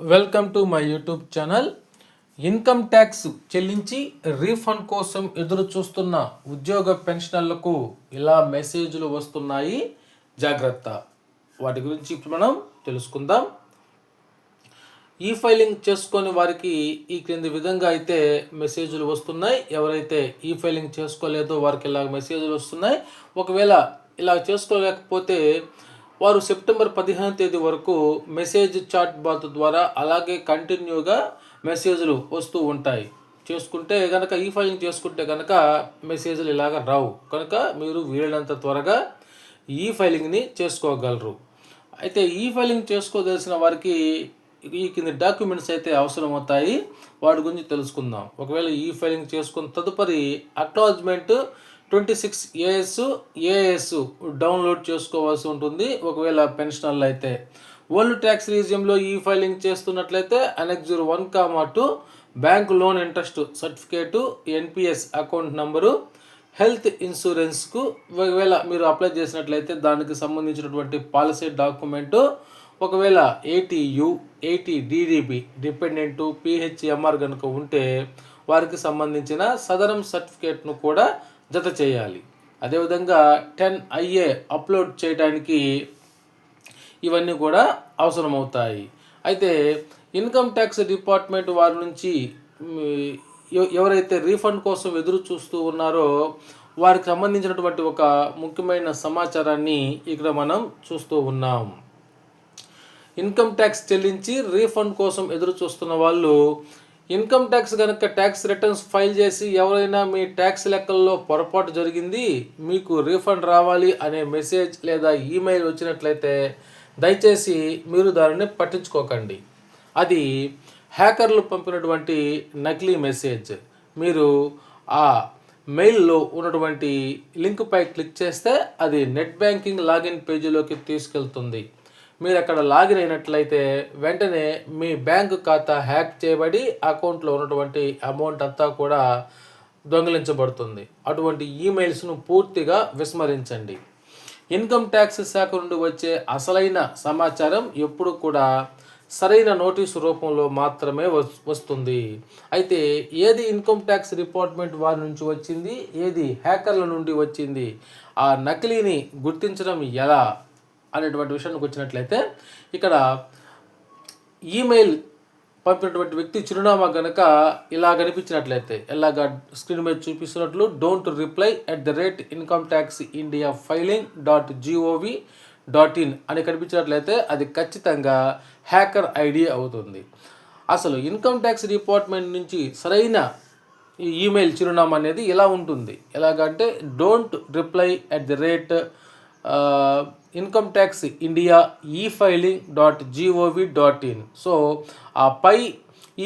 Welcome to my YouTube channel. Income tax చెల్లించి refund కోసం ఎదురు చూస్తున్న ఉద్యోగ పెన్షనర్లకు ఇలా మెసేజ్లు వస్తున్నాయి. జాగ్రత్త. వాటి గురించి ఇప్పుడు మనం తెలుసుకుందాం. ఈ ఫైలింగ్ చేసుకొని వారికి ఈ క్రింది విధంగా అయితే మెసేజ్లు వస్తున్నాయి. ఎవరైతే ఈ ఫైలింగ్ చేసుకోలేదో వారికి ఇలా మెసేజ్లు వస్తున్నాయి. ఒకవేళ ఇలా చేసుకోలేకపోతే వారు సెప్టెంబర్ పదిహేను తేదీ వరకు మెసేజ్ చాట్ బాత్ ద్వారా అలాగే కంటిన్యూగా మెసేజ్లు వస్తూ ఉంటాయి. చేసుకుంటే కనుక ఈ ఫైలింగ్ చేసుకుంటే కనుక మెసేజ్లు ఇలాగ రావు. కనుక మీరు వీలైనంత త్వరగా ఈ ఫైలింగ్ని చేసుకోగలరు. అయితే ఈ ఫైలింగ్ చేసుకోదలసిన వారికి ఈ కింద డాక్యుమెంట్స్ అయితే అవసరం అవుతాయి వాటి గురించి తెలుసుకుందాం. ఒకవేళ ఈ ఫైలింగ్ చేసుకున్న తదుపరి acknowledgement twenty six AS AS download చేసుకోవాల్సి ఉంటుంది. ఒకవేళ పెన్షనర్లు అయితే ఓల్డ్ ట్యాక్స్ రీజియంలో ఈ ఫైలింగ్ చేస్తున్నట్లయితే annex one comma two bank loan interest certificate NPS account number health ఇన్సూరెన్స్కు. ఒకవేళ మీరు అప్లై చేసినట్లయితే దానికి సంబంధించినటువంటి పాలసీ డాక్యుమెంటు ఒకవేళ ఏటీయు ఏటీ డిడిబి డిపెండెంట్ పిహెచ్ఎంఆర్ కనుక ఉంటే వారికి సంబంధించిన సదరం సర్టిఫికేట్ను కూడా జత చేయాలి. అదేవిధంగా టెన్ ఐఏ అప్లోడ్ చేయడానికి ఇవన్నీ కూడా అవసరమవుతాయి. అయితే ఇన్కమ్ ట్యాక్స్ డిపార్ట్మెంట్ వారి నుంచి ఎవరైతే రీఫండ్ కోసం ఎదురు చూస్తూ ఉన్నారో వారికి సంబంధించినటువంటి ఒక ముఖ్యమైన సమాచారాన్ని ఇక్కడ మనం చూస్తూ ఉన్నాం. ఇన్కమ్ ట్యాక్స్ చెల్లించి రీఫండ్ కోసం ఎదురు చూస్తున్న వాళ్ళు ఇన్కమ్ ట్యాక్స్ కనుక ట్యాక్స్ రిటర్న్స్ ఫైల్ చేసి ఎవరైనా మీ ట్యాక్స్ లెక్కల్లో పొరపాటు జరిగింది మీకు రీఫండ్ రావాలి అనే మెసేజ్ లేదా ఈమెయిల్ వచ్చినట్లయితే దయచేసి మీరు దానిని పట్టించుకోకండి. అది హ్యాకర్లు పంపినటువంటి నకిలీ మెసేజ్. మీరు ఆ మెయిల్లో ఉన్నటువంటి లింక్పై క్లిక్ చేస్తే అది నెట్ బ్యాంకింగ్ లాగిన్ పేజీలోకి తీసుకెళ్తుంది. మీరు అక్కడ లాగిన్ అయినట్లయితే వెంటనే మీ బ్యాంకు ఖాతా హ్యాక్ చేయబడి అకౌంట్లో ఉన్నటువంటి అమౌంట్ అంతా కూడా దొంగిలించబడుతుంది. అటువంటి ఈమెయిల్స్ను పూర్తిగా విస్మరించండి. ఇన్కమ్ ట్యాక్స్ శాఖ నుండి వచ్చే అసలైన సమాచారం ఎప్పుడు కూడా సరైన నోటీసు రూపంలో మాత్రమే వస్తుంది. అయితే ఏది ఇన్కమ్ ట్యాక్స్ డిపార్ట్మెంట్ వారి నుంచి వచ్చింది? ఏది హ్యాకర్ల నుండి వచ్చింది? ఆ నకిలీని గుర్తించడం ఎలా? అనేటువంటి విషయానికి వచ్చినట్లయితే ఇక్కడ ఈమెయిల్ పంపినటువంటి వ్యక్తి చిరునామా కనుక ఇలా కనిపించినట్లయితే ఎలాగా స్క్రీన్ మీద చూపిస్తున్నట్లు don't reply at the rate income tax India filing dot gov dot in అని కనిపించినట్లయితే అది ఖచ్చితంగా హ్యాకర్ ఐడి అవుతుంది. అసలు ఇన్కమ్ ట్యాక్స్ డిపార్ట్మెంట్ నుంచి సరైన ఈమెయిల్ చిరునామా అనేది ఇలా ఉంటుంది? ఎలాగంటే don't reply at the rate income tax India e filing dot gov dot in. So ఆ పై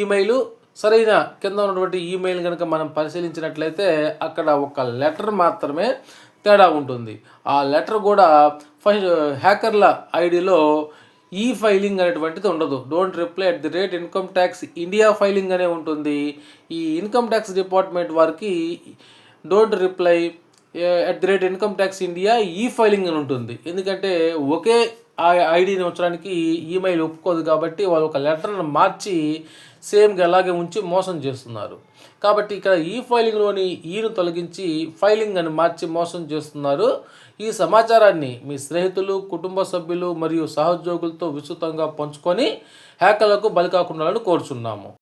ఈమెయిల్ సరైన కింద ఉన్నటువంటి ఈమెయిల్ కనుక మనం పరిశీలించినట్లయితే అక్కడ ఒక లెటర్ మాత్రమే తేడా ఉంటుంది. ఆ లెటర్ కూడా ఫస్ట్ హ్యాకర్ల ఐడిలో ఈ ఫైలింగ్ అనేటువంటిది ఉండదు. Don't reply at the rate income tax India filing అనే ఉంటుంది. ఈ ఇన్కమ్ ట్యాక్స్ డిపార్ట్మెంట్ వారికి don't reply at the rate income tax India e filing అని ఉంటుంది. ఎందుకంటే ఒకే ఆ ఐడిని ఉంచడానికి ఈమెయిల్ ఒప్పుకోదు కాబట్టి వాళ్ళు ఒక లెటర్ను మార్చి సేమ్గా అలాగే ఉంచి మోసం చేస్తున్నారు. కాబట్టి ఇక్కడ e ఈ ఫైలింగ్లోని ఈను e తొలగించి ఫైలింగ్ అని మార్చి మోసం చేస్తున్నారు. ఈ సమాచారాన్ని మీ స్నేహితులు కుటుంబ సభ్యులు మరియు సహోద్యోగులతో విస్తృతంగా పంచుకొని హ్యాకర్లకు బలి కాకుండా కోరుచున్నాము.